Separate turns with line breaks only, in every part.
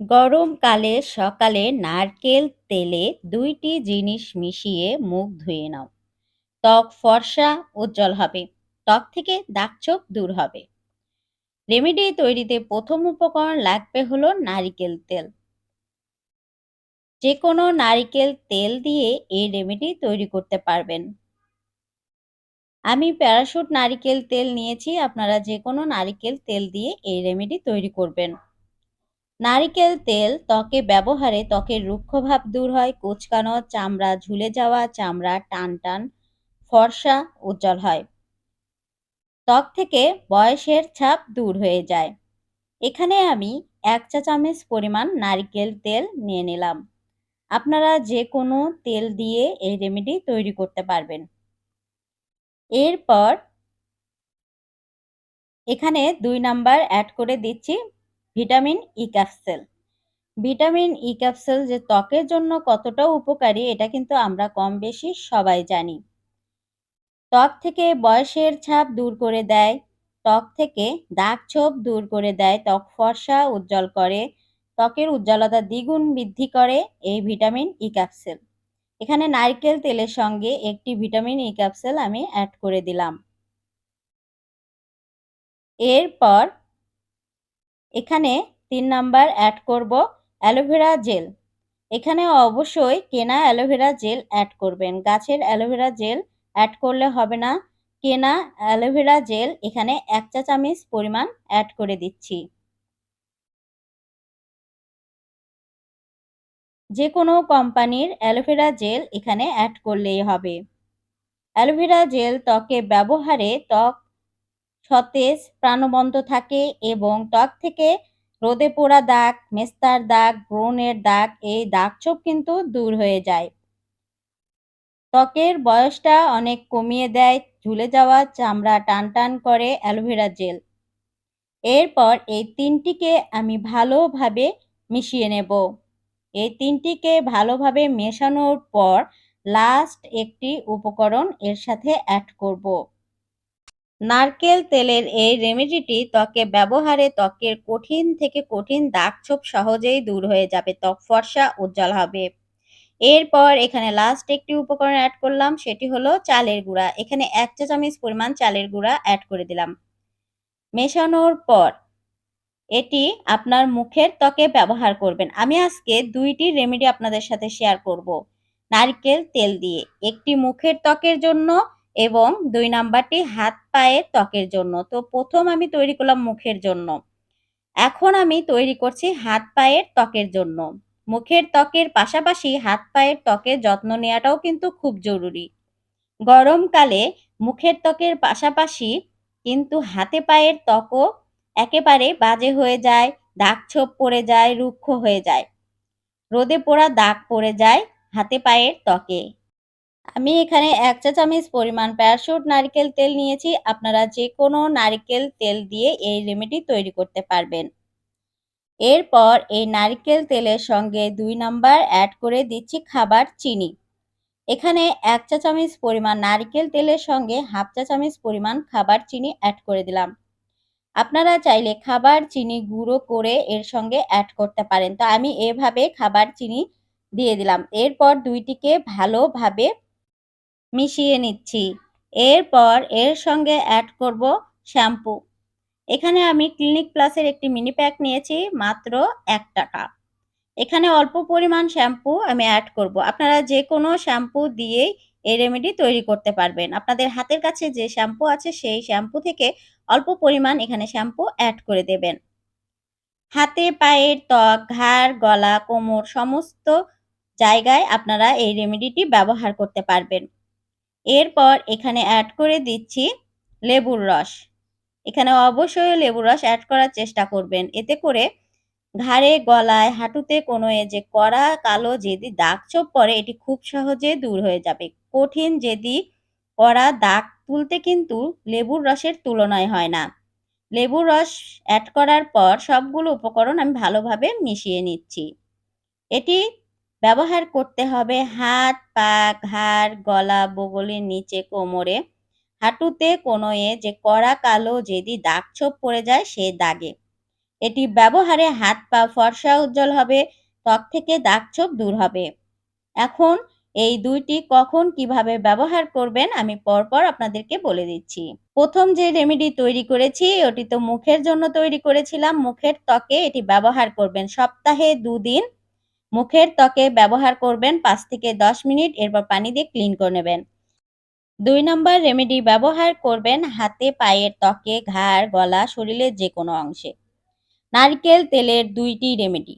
গরমকালে সকালে নারকেল তেলে দুইটি জিনিস মিশিয়ে মুখ ধুয়ে নাও। ত্বক ফর্সা, উজ্জ্বল হবে। ত্বক থেকে দাগছোপ দূর হবে। রেমেডি তৈরিতে প্রথম উপকরণ লাগবে হলো নারিকেল তেল। যে কোনো নারিকেল তেল দিয়ে এই রেমেডি তৈরি করতে পারবেন। আমি প্যারাশুট নারিকেল তেল নিয়েছি। আপনারা যে কোনো নারিকেল তেল দিয়ে এই রেমেডি তৈরি করবেন। নারিকেল তেল ত্বকে ব্যবহারে ত্বকের রুক্ষভাব দূর হয়, কুচকানো, চামড়া ঝুলে যাওয়া, চামড়া টান টান, ফর্সা, উজ্জ্বল হয়। ত্বক থেকে বয়সের ছাপ দূর হয়ে যায়। এখানে আমি এক চা চামচ পরিমাণ নারিকেল তেল নিয়ে নিলাম। আপনারা যে কোনো তেল দিয়ে এই রেমেডি তৈরি করতে পারবেন। এরপর এখানে দুই নাম্বার অ্যাড করে দিচ্ছি vitamin E capsule. Vitamin E capsule যে ত্বকের জন্য কতটা উপকারী, এটা কিন্তু আমরা কম বেশি সবাই জানি। ত্বক থেকে বয়সের ছাপ দূর করে দেয়, ত্বক থেকে দাগ ছোপ দূর করে দেয়, ত্বক ফর্সা উজ্জ্বল করে, ত্বকের উজ্জ্বলতা দ্বিগুণ বৃদ্ধি করে এই ভিটামিন ই ক্যাপসুল। এখানে নারকেল তেলের সঙ্গে একটি ভিটামিন ই ক্যাপসুল আমি অ্যাড করে দিলাম। এরপর এখানে তিন নাম্বার অ্যাড করব অ্যালোভেরা জেল এখানে অবশ্যই কেনা অ্যালোভেরা জেল অ্যাড করবেন। গাছের অ্যালোভেরা জেল অ্যাড করলে হবে না। কেনা অ্যালোভেরা জেল এখানে এক চা চামচ পরিমাণ অ্যাড করে দিচ্ছি। যে কোনো কোম্পানির অ্যালোভেরা জেল এখানে অ্যাড করলেই হবে। অ্যালোভেরা জেল ত্বকে ব্যবহারে ত্বক সতেজ, প্রাণবন্ত থাকে এবং ত্বক থেকে রোদে পোড়া দাগ, মেস্তার দাগ, ব্রণের দাগ, এই দাগ ছোপ কিন্তু দূর হয়ে যায়। ত্বকের বয়সটা অনেক কমিয়ে দেয়, ঝুলে যাওয়া চামড়া টান টান করে অ্যালোভেরা জেল। এরপর এই তিনটিকে আমি ভালোভাবে মিশিয়ে নেব। এই তিনটিকে ভালোভাবে মেশানোর পর লাস্ট একটি উপকরণ এর সাথে অ্যাড করব। নারকেল তেলের এই রেমেডিটি ত্বকে ব্যবহারে ত্বকের কঠিন থেকে কঠিন দাগ ছোপ সহজেই দূর হয়ে যাবে, ত্বক ফর্সা, উজ্জ্বল হবে। এরপর এখানে লাস্ট একটি উপকরণ অ্যাড করলাম, সেটি হলো চালের গুঁড়া। এখানে এক চা চামচ পরিমাণ চালের গুঁড়া অ্যাড করে দিলাম। মেশানোর পর এটি আপনার মুখের ত্বকে ব্যবহার করবেন। আমি আজকে দুইটি রেমেডি আপনাদের সাথে শেয়ার করব। নারকেল তেল দিয়ে। একটি মুখের ত্বকের জন্য এবং দুই নাম্বারটি হাত পায়ের ত্বকের জন্য। তো প্রথম আমি তৈরি করলাম মুখের জন্য। এখন আমি তৈরি করছি হাত পায়ের ত্বকের জন্য। মুখের ত্বকের পাশাপাশি হাত পায়ের ত্বকের যত্ন নেওয়াটাও কিন্তু খুব জরুরি। গরমকালে মুখের ত্বকের পাশাপাশি কিন্তু হাতে পায়ের ত্বকও একেবারে বাজে হয়ে যায়, দাগ ছোপ পড়ে যায়, রুক্ষ হয়ে যায়। রোদে পোড়া দাগ পড়ে যায় হাতে পায়ের ত্বকে। আমি এখানে এক চা চামচ পরিমাণ প্যারাশুট নারকেল তেল নিয়েছি। আপনারা যে কোনো নারকেল তেল দিয়ে এই রেমেডি তৈরি করতে পারবেন। এরপর এই নারকেল তেলের সঙ্গে দুই নাম্বার অ্যাড করে দিচ্ছি খাবার চিনি। এখানে এক চা চামচ পরিমাণ নারকেল তেলের সঙ্গে হাফ চা চামচ পরিমাণ খাবার চিনি অ্যাড করে দিলাম। আপনারা চাইলে খাবার চিনি গুঁড়ো করে এর সঙ্গে অ্যাড করতে পারেন। তো আমি এভাবে খাবার চিনি দিয়ে দিলাম। এরপর দুইটিকে ভালোভাবে মিশিয়ে নিচ্ছি। এরপর এর সঙ্গে অ্যাড করব শ্যাম্পু এখানে আমি ক্লিনিক প্লাসের একটি মিনি প্যাক নিয়েছি, মাত্র এক টাকা। এখানে অল্প পরিমাণ শ্যাম্পু আমি অ্যাড করব। আপনারা যে কোনো শ্যাম্পু দিয়েই এই রেমেডি তৈরি করতে পারবেন। আপনাদের হাতের কাছে যে শ্যাম্পু আছে, সেই শ্যাম্পু থেকে অল্প পরিমাণ এখানে শ্যাম্পু অ্যাড করে দেবেন। হাতে, পায়ের ত্বক, ঘাড়, গলা, কোমর, সমস্ত জায়গায় আপনারা এই রেমেডিটি ব্যবহার করতে পারবেন। এরপর এখানে অ্যাড করে দিচ্ছি লেবুর রস। এখানে অবশ্যই লেবুর রস অ্যাড করার চেষ্টা করবেন। এতে করে ঘাড়ে, গলায়, হাঁটুতে কোনো এ যে কড়া, কালো যেদি দাগ ছোপ পড়ে, এটি খুব সহজে দূর হয়ে যাবে। কঠিন যেদি কড়া দাগ তুলতে কিন্তু লেবুর রসের তুলনায় হয় না। লেবুর রস অ্যাড করার পর সবগুলো উপকরণ আমি ভালোভাবে মিশিয়ে নিচ্ছি। এটি ব্যবহার করতে হবে হাত, পা, ঘাড়, গলা, বগলের নিচে, কোমরে। হাঁটুতে কোনো এ যে কড়া, কালো যেদি দাগ ছোপ পড়ে যায় সে দাগে। এটি ব্যবহারে হাত, পা ফর্সা উজ্জ্বল হবে, ত্বক থেকে দাগ ছোপ দূর হবে। এখন এই দুইটি কখন কীভাবে ব্যবহার করবেন আমি পরপর আপনাদেরকে বলে দিচ্ছি। প্রথম যে রেমেডি তৈরি করেছি, ওটি তো মুখের জন্য তৈরি করেছিলাম। মুখের ত্বকে এটি ব্যবহার করবেন সপ্তাহে দুদিন। মুখের ত্বকে ব্যবহার করবেন পাঁচ থেকে দশ মিনিট, এরপর পানি দিয়ে ক্লিন করে নেবেন। দুই নম্বর রেমেডি ব্যবহার করবেন হাতে, পায়ের ত্বকে, ঘাড়, গলা, শরীরের যে কোনো অংশে। নারকেল তেলের দুইটি রেমেডি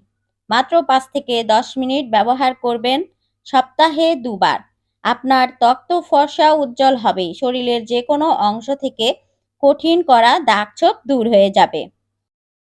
মাত্র পাঁচ থেকে দশ মিনিট ব্যবহার করবেন সপ্তাহে দুবার। আপনার ত্বক তো ফর্সা উজ্জ্বল হবেই, শরীরের যে কোনো অংশ থেকে কঠিন করা দাগ ছোপ দূর হয়ে যাবে।